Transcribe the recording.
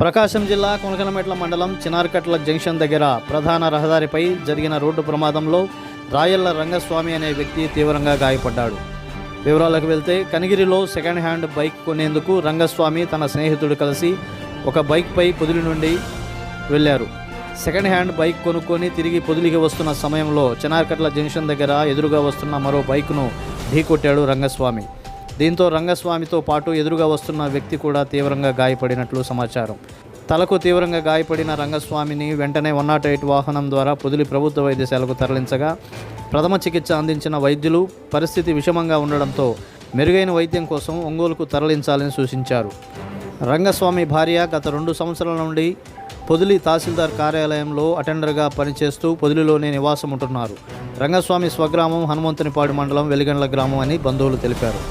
ప్రకాశం జిల్లా కొనకనమెట్ల మండలం చినార్కట్ల జంక్షన్ దగ్గర ప్రధాన రహదారిపై జరిగిన రోడ్డు ప్రమాదంలో రాయళ్ళ రంగస్వామి అనే వ్యక్తి తీవ్రంగా గాయపడ్డాడు. వివరాలకు వెళ్తే కనిగిరిలో సెకండ్ హ్యాండ్ బైక్ కొనేందుకు రంగస్వామి తన స్నేహితుడు కలిసి ఒక బైక్పై పొదిలి నుండి వెళ్ళారు. సెకండ్ హ్యాండ్ బైక్ కొనుక్కొని తిరిగి పొదిలికి వస్తున్న సమయంలో చినార్కట్ల జంక్షన్ దగ్గర ఎదురుగా వస్తున్న మరో బైక్ను ఢీకొట్టాడు రంగస్వామి. దీంతో రంగస్వామితో పాటు ఎదురుగా వస్తున్న వ్యక్తి కూడా తీవ్రంగా గాయపడినట్లు సమాచారం. తలకు తీవ్రంగా గాయపడిన రంగస్వామిని వెంటనే వన్ నాట్ ఎయిట్ వాహనం ద్వారా పొదిలి ప్రభుత్వ వైద్యశాలకు తరలించగా ప్రథమ చికిత్స అందించిన వైద్యులు పరిస్థితి విషమంగా ఉండడంతో మెరుగైన వైద్యం కోసం ఒంగోలుకు తరలించాలని సూచించారు. రంగస్వామి భార్య గత రెండు సంవత్సరాల నుండి పొదిలి తహసీల్దార్ కార్యాలయంలో అటెండర్గా పనిచేస్తూ పొదిలిలోనే నివాసం ఉంటున్నారు రంగస్వామి స్వగ్రామం హనుమంతునిపాడు మండలం వెలిగండ్ల గ్రామం అని బంధువులు తెలిపారు.